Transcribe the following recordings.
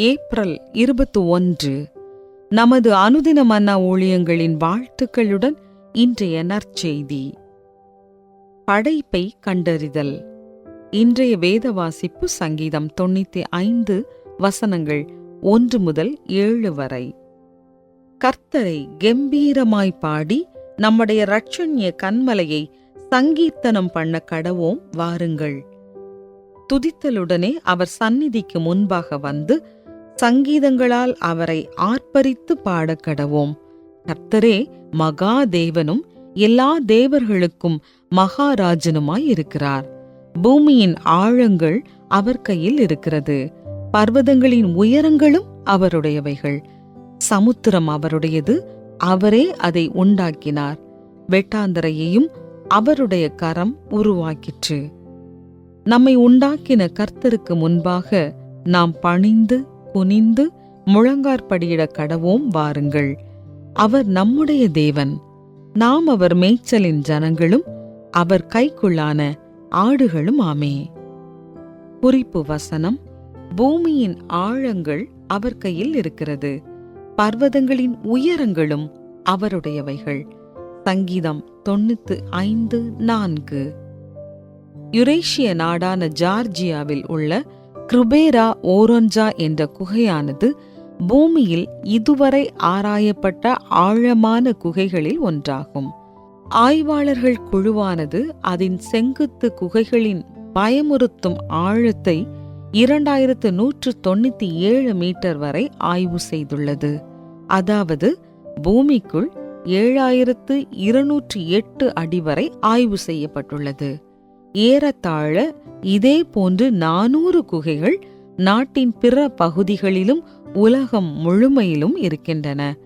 April இருபத்தி ஒன்று நமது அனுதின மன்னா ஊழியங்களின் வாழ்த்துக்களுடன் இன்றைய நற்செய்தி. படைப்பை கண்டறிதல். இன்றைய வேத வாசிப்பு சங்கீதம் தொண்ணூத்தி ஐந்து வசனங்கள் ஒன்று முதல் ஏழு வரை. கர்த்தரை கெம்பீரமாய் பாடி நம்முடைய ரட்சண்ய கண்மலையை சங்கீர்த்தனம் பண்ண கடவோம் வாருங்கள். துதித்தலுடனே அவர் சந்நிதிக்கு முன்பாக வந்து சங்கீதங்களால் அவரை ஆர்ப்பரித்து பாடக் கடவோம். கர்த்தரே மகா தேவனும் எல்லா தேவர்களுக்கும் மகாராஜனுமாய் இருக்கிறார். பூமியின் ஆழங்கள் அவர் கையில் இருக்கிறது. பர்வதங்களின் உயரங்களும் அவருடையவைகள். சமுத்திரம் அவருடையது அவரே அதை உண்டாக்கினார். வெட்டாந்தரையையும் அவருடைய கரம் உருவாக்கிற்று. நம்மை உண்டாக்கின கர்த்தருக்கு முன்பாக நாம் பணிந்து குனிந்து முழங்கார்படியிட கடவோம் வாருங்கள். அவர் நம்முடைய தேவன். நாம் அவர் மேய்ச்சலின் ஜனங்களும் அவர் கைக்குள்ளான ஆடுகளும் ஆமே. குறிப்பு வசனம். பூமியின் ஆழங்கள் அவர் கையில் இருக்கிறது. பர்வதங்களின் உயரங்களும் அவருடையவைகள். சங்கீதம் தொண்ணூத்து ஐந்து நான்கு. யுரேஷிய நாடான ஜார்ஜியாவில் உள்ள கிருபேரா ஓரோஞ்சா என்ற குகையானது பூமியில் இதுவரை ஆராயப்பட்ட ஆழமான குகைகளில் ஒன்றாகும். ஆய்வாளர்கள் குழுவானது அதன் செங்குத்து குகைகளின் பயமுறுத்தும் ஆழத்தை இரண்டாயிரத்து நூற்று தொண்ணூத்தி ஏழு மீட்டர் வரை ஆய்வு செய்துள்ளது. அதாவது பூமிக்குள் ஏழாயிரத்து இருநூற்றி எட்டு அடி வரை ஆய்வு செய்யப்பட்டுள்ளது. ஏறத்தாழ இதே போன்று நானூறு குகைகள் நாட்டின் பிற பகுதிகளிலும் உலகம் முழுமையிலும் இருக்கின்றன.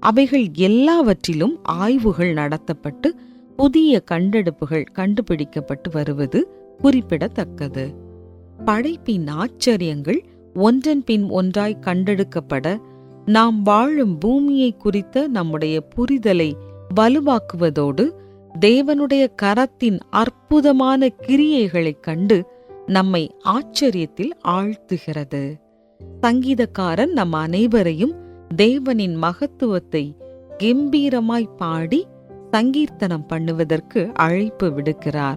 அவைகள் எல்லாவற்றிலும் ஆய்வுகள் நடத்தப்பட்டு புதிய கண்டெடுப்புகள் கண்டுபிடிக்கப்பட்டு வருவது குறிப்பிடத்தக்கது. படைப்பின் ஆச்சரியங்கள் ஒன்றன் பின் ஒன்றாய் கண்டெடுக்கப்பட நாம் வாழும் பூமியை குறித்த நம்முடைய புரிதலை வலுவாக்குவதோடு தேவனுடைய கரத்தின் அற்புதமான கிரியைகளைக் கண்டு நம்மை ஆச்சரியத்தில் ஆழ்த்துகிறது. சங்கீதக்காரன் நம் அனைவரையும் தேவனின் மகத்துவத்தை கம்பீரமாய் பாடி சங்கீர்த்தனம் பண்ணுவதற்கு அழைப்பு விடுக்கிறார்.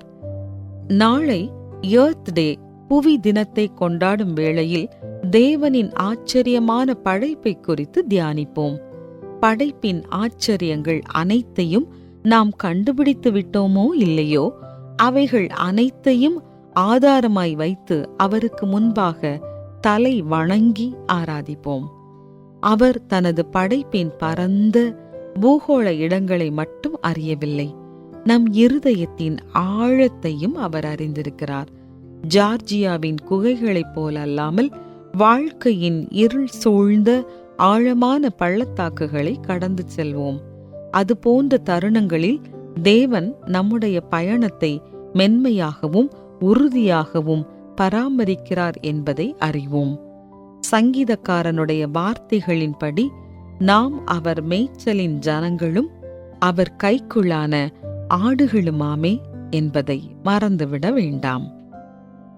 நாளை எர்த் டே புவி தினத்தை கொண்டாடும் வேளையில் தேவனின் ஆச்சரியமான படைப்பை குறித்து தியானிப்போம். படைப்பின் ஆச்சரியங்கள் அனைத்தையும் நாம் கண்டுபிடித்து விட்டோமோ இல்லையோ அவைகள் அனைத்தையும் ஆதாரமாய் வைத்து அவருக்கு முன்பாக தலை வணங்கி ஆராதிப்போம். அவர் தனது படைப்பின் பரந்த பூகோள இடங்களை மட்டும் அறியவில்லை நம் இருதயத்தின் ஆழத்தையும் அவர் அறிந்திருக்கிறார். ஜார்ஜியாவின் குகைகளைப் போலல்லாமல் வாழ்க்கையின் இருள் சூழ்ந்த ஆழமான பள்ளத்தாக்குகளை கடந்து செல்வோம். அது போன்ற தருணங்களில் தேவன் நம்முடைய பயணத்தை மென்மையாகவும் உறுதியாகவும் பராமரிக்கிறார் என்பதை அறிவோம். சங்கீதக்காரனுடைய வார்த்தைகளின்படி நாம் அவர் மேய்ச்சலின் ஜனங்களும் அவர் கைக்குள்ளான ஆடுகளுமாமே என்பதை மறந்துவிட வேண்டாம்.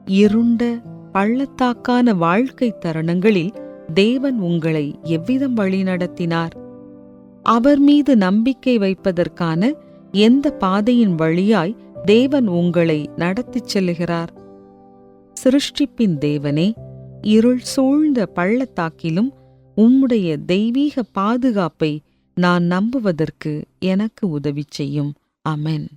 இருண்ட பள்ளத்தாக்கான வாழ்க்கை தருணங்களில் தேவன் உங்களை எவ்விதம் வழிநடத்தினார்? அவர் மீது நம்பிக்கை வைப்பதற்கான எந்த பாதையின் வழியாய் தேவன் உங்களை நடத்திச் செல்லுகிறார்? சிருஷ்டிப்பின் தேவனே இருள் சூழ்ந்த பள்ளத்தாக்கிலும் உம்முடைய தெய்வீக பாதுகாப்பை நான் நம்புவதற்கு எனக்கு உதவி செய்யும். அமென்